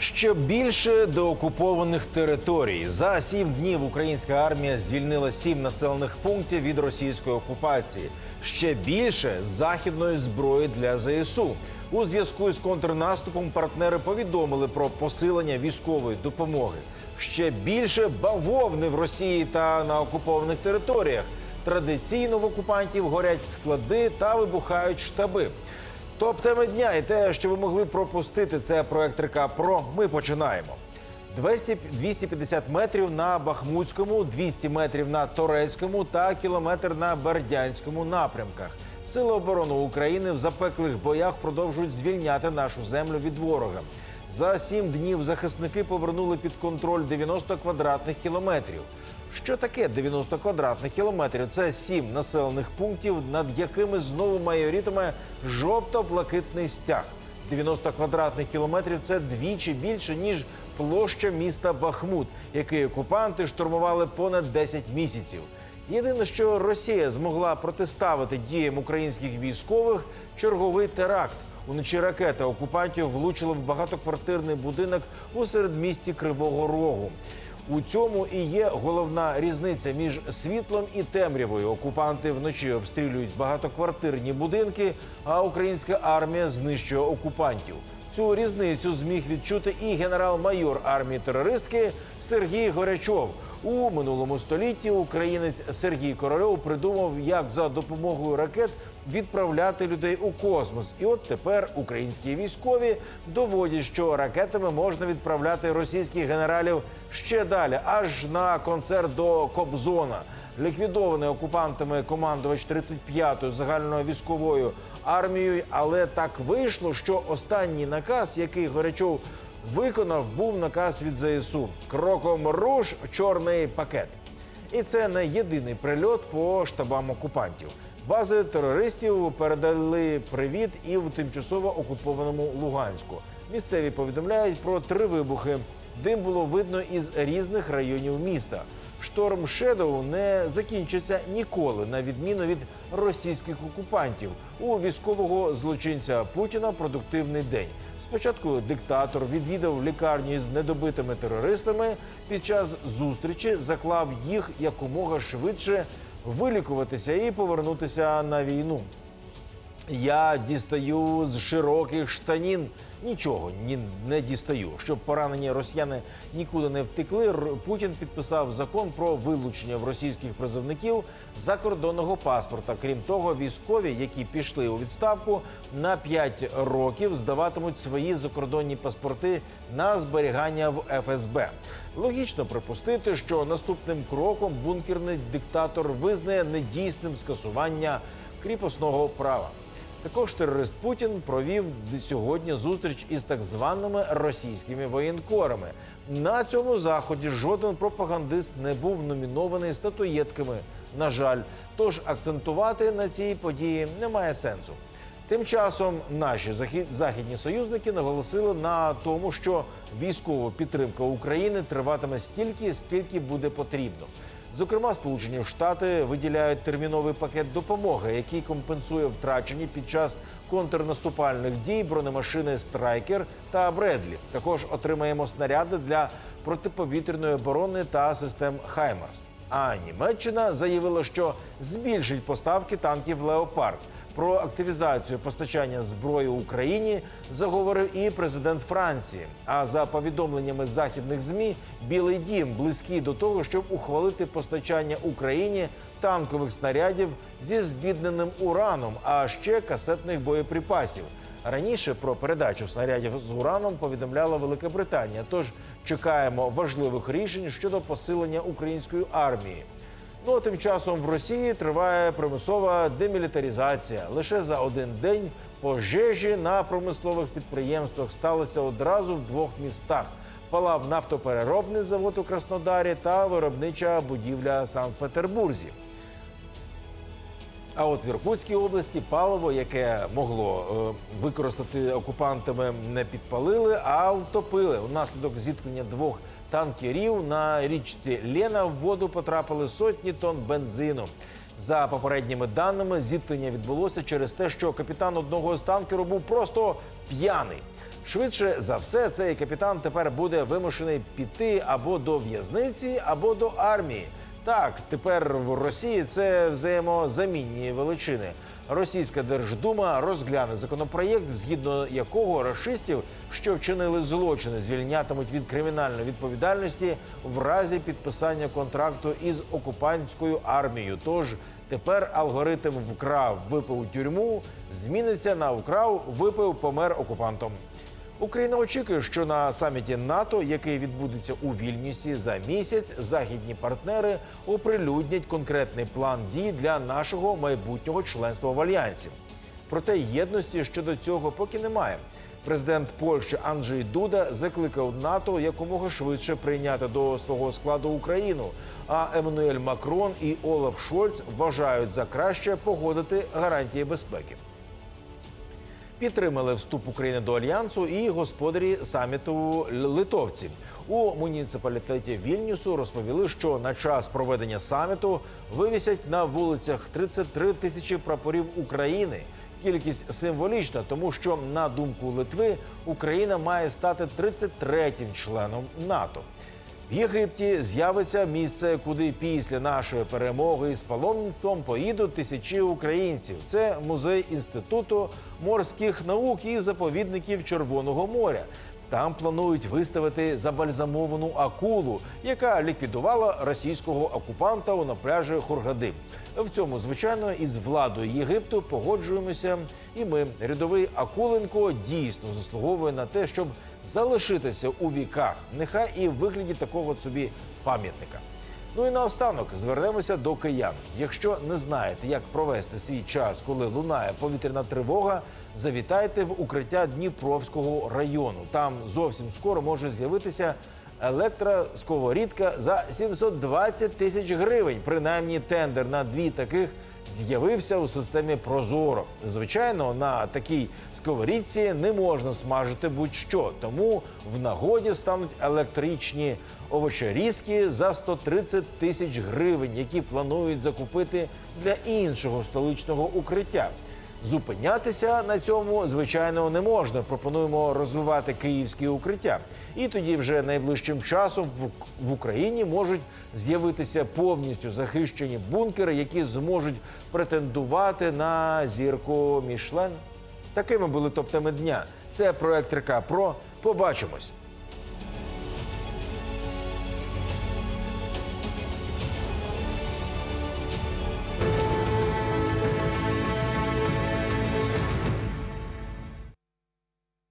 Ще більше деокупованих територій за сім днів українська армія звільнила сім населених пунктів від російської окупації. Ще більше західної зброї для ЗСУ. У зв'язку з контрнаступом партнери повідомили про посилення військової допомоги. Ще більше бавовни в Росії та на окупованих територіях. Традиційно в окупантів горять склади та вибухають штаби. Топ теми дня і те, що ви могли пропустити, це проект Река Про. Ми починаємо. 200, 250 метрів на Бахмутському, 200 метрів на Торецькому та кілометр на Бердянському напрямках. Сили оборони України в запеклих боях продовжують звільняти нашу землю від ворога. За сім днів захисники повернули під контроль 90 квадратних кілометрів. Що таке 90 квадратних кілометрів? Це сім населених пунктів, над якими знову майорітиме жовто-блакитний стяг. 90 квадратних кілометрів це двічі більше ніж площа міста Бахмут, який окупанти штурмували понад 10 місяців. Єдине, що Росія змогла протиставити діям українських військових черговий теракт. Уночі ракета окупантів влучила в багатоквартирний будинок у середмісті Кривого Рогу. У цьому і є головна різниця між світлом і темрявою. Окупанти вночі обстрілюють багатоквартирні будинки, а українська армія знищує окупантів. Цю різницю зміг відчути і генерал-майор армії терористки Сергій Горячов. У минулому столітті українець Сергій Корольов придумав, як за допомогою ракет відправляти людей у космос. І от тепер українські військові доводять, що ракетами можна відправляти російських генералів ще далі, аж на концерт до Кобзона. Ліквідований окупантами командувач 35-ї загальною військовою армією, але так вийшло, що останній наказ, який Горячов виконав, був наказ від ЗСУ. Кроком руш чорний пакет. І це не єдиний прильот по штабам окупантів. Бази терористів передали привіт і в тимчасово окупованому Луганську. Місцеві повідомляють про три вибухи. Дим було видно із різних районів міста. Шторм Шедоу не закінчиться ніколи, на відміну від російських окупантів. У військового злочинця Путіна продуктивний день. Спочатку диктатор відвідав лікарню з недобитими терористами. Під час зустрічі заклав їх якомога швидше вилікуватися і повернутися на війну. Я дістаю з широких штанін. Нічого ні не дістаю. Щоб поранені росіяни нікуди не втекли. Путін підписав закон про вилучення в російських призовників закордонного паспорта. Крім того, військові, які пішли у відставку, на 5 років здаватимуть свої закордонні паспорти на зберігання в ФСБ. Логічно припустити, що наступним кроком бункерний диктатор визнає недійсним скасування кріпосного права. Також терорист Путін провів сьогодні зустріч із так званими російськими воєнкорами. На цьому заході жоден пропагандист не був номінований статуєтками. На жаль, тож акцентувати на цій події немає сенсу. Тим часом наші західні союзники наголосили на тому, що військова підтримка України триватиме стільки, скільки буде потрібно. Зокрема, Сполучені Штати виділяють терміновий пакет допомоги, який компенсує втрачені під час контрнаступальних дій бронемашини Страйкер та Бредлі. Також отримаємо снаряди для протиповітряної оборони та систем Хаймарс. А Німеччина заявила, що збільшить поставки танків Леопард. Про активізацію постачання зброї Україні заговорив і президент Франції. А за повідомленнями західних змі, Білий Дім близький до того, щоб ухвалити постачання Україні танкових снарядів зі збідненим ураном, а ще касетних боєприпасів. Раніше про передачу снарядів з ураном повідомляла Велика Британія. Тож чекаємо важливих рішень щодо посилення української армії. Ну а тим часом в Росії триває примусова демілітаризація. Лише за один день пожежі на промислових підприємствах сталися одразу в двох містах. Палав нафтопереробний завод у Краснодарі та виробнича будівля Санкт-Петербурзі. А от в Іркутській області паливо, яке могло е, використати окупантами, не підпалили, а втопили. Внаслідок зіткнення двох танкерів на річці Лена в воду потрапили сотні тонн бензину. За попередніми даними, зіткнення відбулося через те, що капітан одного з танкеру був просто п'яний. Швидше за все, цей капітан тепер буде вимушений піти або до в'язниці, або до армії. Так, тепер в Росії це взаємозамінні величини. Російська Держдума розгляне законопроєкт, згідно якого расистів, що вчинили злочини, звільнятимуть від кримінальної відповідальності в разі підписання контракту із окупантською армією. Тож тепер алгоритм вкрав випив тюрму зміниться на вкрав випив помер окупантом. Україна очікує, що на саміті НАТО, який відбудеться у Вільнюсі за місяць, західні партнери оприлюднять конкретний план дій для нашого майбутнього членства в альянсі. Проте єдності щодо цього поки немає. Президент Польщі Анджей Дуда закликав НАТО якомога швидше прийняти до свого складу Україну. А Еммануель Макрон і Олаф Шольц вважають за краще погодити гарантії безпеки. Підтримали вступ України до альянсу і господарі саміту литовці. У муніципалітеті Вільнюсу розповіли, що на час проведення саміту вивісять на вулицях 33 тисячі прапорів України. Кількість символічна, тому що на думку Литви Україна має стати 33-м членом НАТО. В Єгипті з'явиться місце, куди після нашої перемоги з паломництвом поїдуть тисячі українців. Це музей інституту морських наук і заповідників Червоного моря. Там планують виставити забальзамовану акулу, яка ліквідувала російського окупанта на пляжі Хургади. В цьому, звичайно, із владою Єгипту погоджуємося. І ми, рядовий Акуленко, дійсно заслуговує на те, щоб залишитися у віках, нехай і в вигляді такого собі пам'ятника. Ну і наостанок звернемося до киян. Якщо не знаєте, як провести свій час, коли лунає повітряна тривога, завітайте в укриття Дніпровського району. Там зовсім скоро може з'явитися електросковорідка за 720 тисяч гривень. Принаймні тендер на дві таких з'явився у системі Прозоро. Звичайно, на такій сковорідці не можна смажити будь-що, тому в нагоді стануть електричні овочерізки за 130 тисяч гривень, які планують закупити для іншого столичного укриття. Зупинятися на цьому звичайно не можна. Пропонуємо розвивати київські укриття, і тоді вже найближчим часом в- Україні можуть з'явитися повністю захищені бункери, які зможуть претендувати на зірку Мішлен. Такими були топ-теми дня. Це проект РК Про. Побачимось.